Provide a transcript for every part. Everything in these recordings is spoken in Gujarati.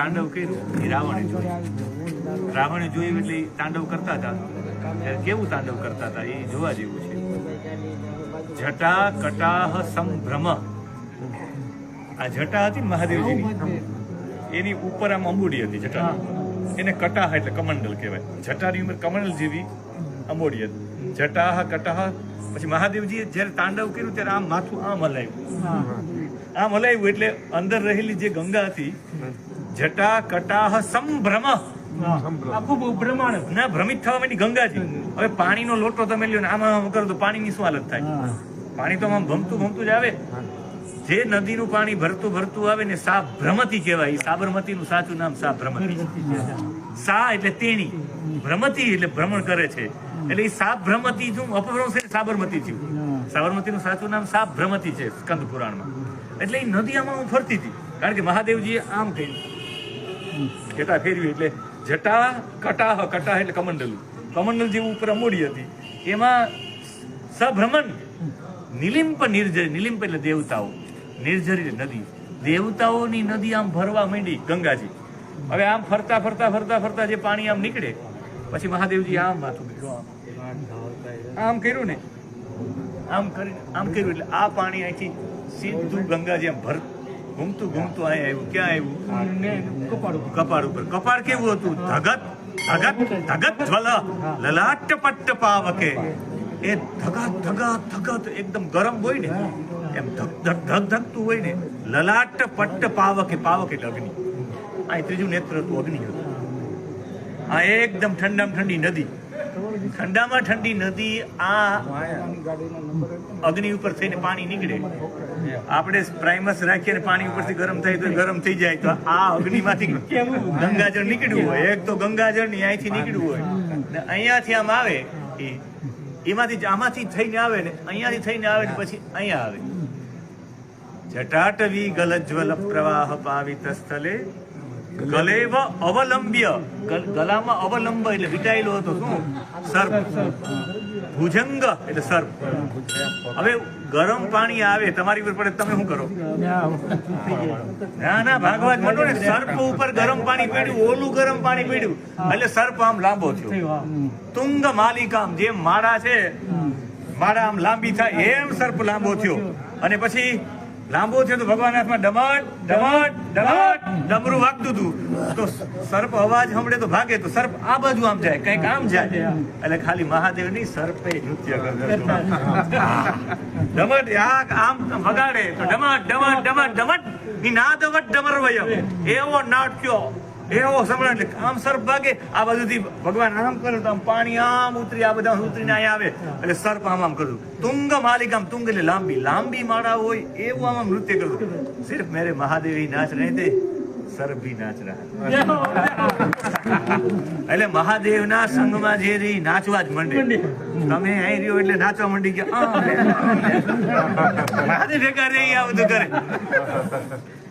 તાંડવ કર્યું. એ રાવણે જોયું. રાવણે જોયું એટલે તાંડવ કરતા હતા. કેવું તાંડવ કરતા હતા? એ જોવા જેવું છે. જટા કટાહ સંભ્રમ. આ જટા હતી મહાદેવજીની? એની ઉપર આમ અંબુડી હતી જટા. એને કટાહ એટલે કમંડલ કહેવાય. જટાની ઉંમર કમંડલ જેવી અંબોડી હતી. જટાહ કટાહ. પછી મહાદેવજીએ જ્યારે તાંડવ કર્યું ત્યારે આમ માથું આમ હલાવ્યું. આમ હલાવ્યું એટલે અંદર રહેલી જે ગંગા હતી જટા કટાહ સંભ્રમ. આખું બ્રહ્માંડ ના ભ્રમિત થવા માંડી ગંગાજી. હવે પાણીનો લોટો તમે લ્યો ને આમાં કરો તો પાણીની શું હાલત થાય? પાણી તો આમ ભમતું ભમતું જ આવે. જે નદીનું પાણી ભરતું ભરતું આવે ને સા ભ્રમતી કહેવાય. ઈ સાબરમતીનું સાચું નામ સા ભ્રમતી સા એટલે તેણી. ભ્રમતી એટલે ભ્રમણ કરે છે. એટલે એ સાપ ભ્રમતી નું અપભ્રંશ સાબરમતી થયું. સાબરમતીનું સાચું નામ સાપ ભ્રમતી છે સ્કંદ પુરાણમાં. એટલે એ નદી આમાં હું ફરતી હતી. કારણ કે મહાદેવજીએ આમ કહ્યું. કેટા ફેરવી એટલે જટા, કટાહ કટાહ એટલે કમંડલ. કમંડલ જેવું ઉપર અમૂડી હતી. એમાં સભ્રમણ નિલિંપ નિર્જર નિલિંપ એટલે દેવતાઓ. નિર્જરી નદી. દેવતાઓની નદી આમ ભરવા માંડી ગંગાજી. હવે આમ ફરતા ફરતા ફરતા ફરતા જે પાણી આમ નીકળે, પછી મહાદેવજી આમ માથું આમ. કર્યું ને. આમ કરી, આમ કર્યું એટલે આ પાણી અહીંથી સીધું ગંગાજી આમ ભર ઘૂમતું ઘૂમતું અહીં આવ્યું. ક્યાં આવ્યું? કપાળ ઉપર. કપાળ ઉપર. કપાળ કેવું હતું? ધગત ધગત ધગત જ્વલ. લલાટ પટ્ટ પાવકે. એ ધગત ધગત ધગત એકદમ ગરમ હોય ને એમ ધક ધક ધક ધકતું હોય ને લલાટ પટ્ટ પાવકે પાવક એટલે અગ્નિ. આ ત્રીજું નેત્ર હતું અગ્નિ. હતું આ એકદમ ઠંડામાં ઠંડી નદી. ઠંડામાં ઠંડી નદી, આ અગ્નિ ઉપર થઈને પાણી નીકળે. આપણે પ્રાઇમસ રાખીને પાણી ઉપરથી ગરમ થાય તો ગરમ થઈ જાય. તો આ અગ્નિમાંથી ગંગાજળ નીકળ્યું હોય. એક તો ગંગાજળની અહીંથી નીકળ્યું હોય. ને અહીંયાથી આમ આવે એ. એમાંથી આમાંથી થઈને આવે ને અહીંયાથી થઈને આવે ને પછી અહીંયા આવે. જટાટવી ગલજ્વલ પ્રવાહ પાવિત સ્થલે ગલેવ અવલંબ્ય. ગલામાં અવલંબ એટલે વિટાયેલો હતો શું? સર્પ. ભુજંગ એટલે સર્પ. હવે ગરમ પાણી આવે, તમારી ઉપર પડે તમે શું કરો? ના ના ભાગવા જ ને સર્પ ઉપર ગરમ પાણી પીડ્યું, ઓલું ગરમ પાણી પીડ્યું. એટલે સર્પ આમ લાંબો થયો. તુંગ માલિકામ જેમ માળા છે, માળા આમ લાંબી થાય, એમ સર્પ લાંબો થયો. અને પછી લાંબો થયું ભગવાન હાથમાં ડમટ ડમટ ડમટ ડમરું વાગતું હતું. તો સર્પ અવાજ સાંભળે તો ભાગે, તો સર્પ આ બાજુ આમ જાય, કંઈક આમ જાય. એટલે ખાલી મહાદેવ નહીં સર્પે નૃત્ય. ડમટ આમ વગાડે. તો ડમટ ડમટ ડમટ ડમટ ઈ નાદવટ ડમરવયમ એવો નાટ્યો એવો સંભળાય એટલે આમ સર્પ ભાગે આ બાજુથી ભગવાન આમ કરે આમ પાણી આમ ઉતરી, આ બધા ઉતરીને અહીંયા આવે. એટલે સર્પ આમ આમ કરતું તુંગ માલિક તુંગ એટલે લાંબી લાંબી માળા હોય એવું આમ આમ નૃત્ય કરતું સિર્ફ મેરે મહાદેવી નાચ રહે તે, સર્પ નાચ રહા. એટલે મહાદેવના સંગમાં નાચવા જ મંડે. તમે અહીં રહ્યો એટલે નાચવા મંડી ગયા. મહાદેવ કરે.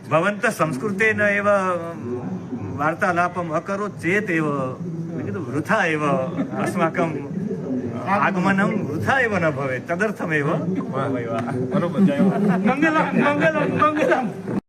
ભવંત સંસ્કૃતેન એવ વાર્તાલાપમ અકરો ચેત એવ કીધું વૃથા એવ અસ્માકમ આગમનમ વૃથા એવ ન ભવે તદર્થમ એવ મંગલમ મંગલમ મંગલમ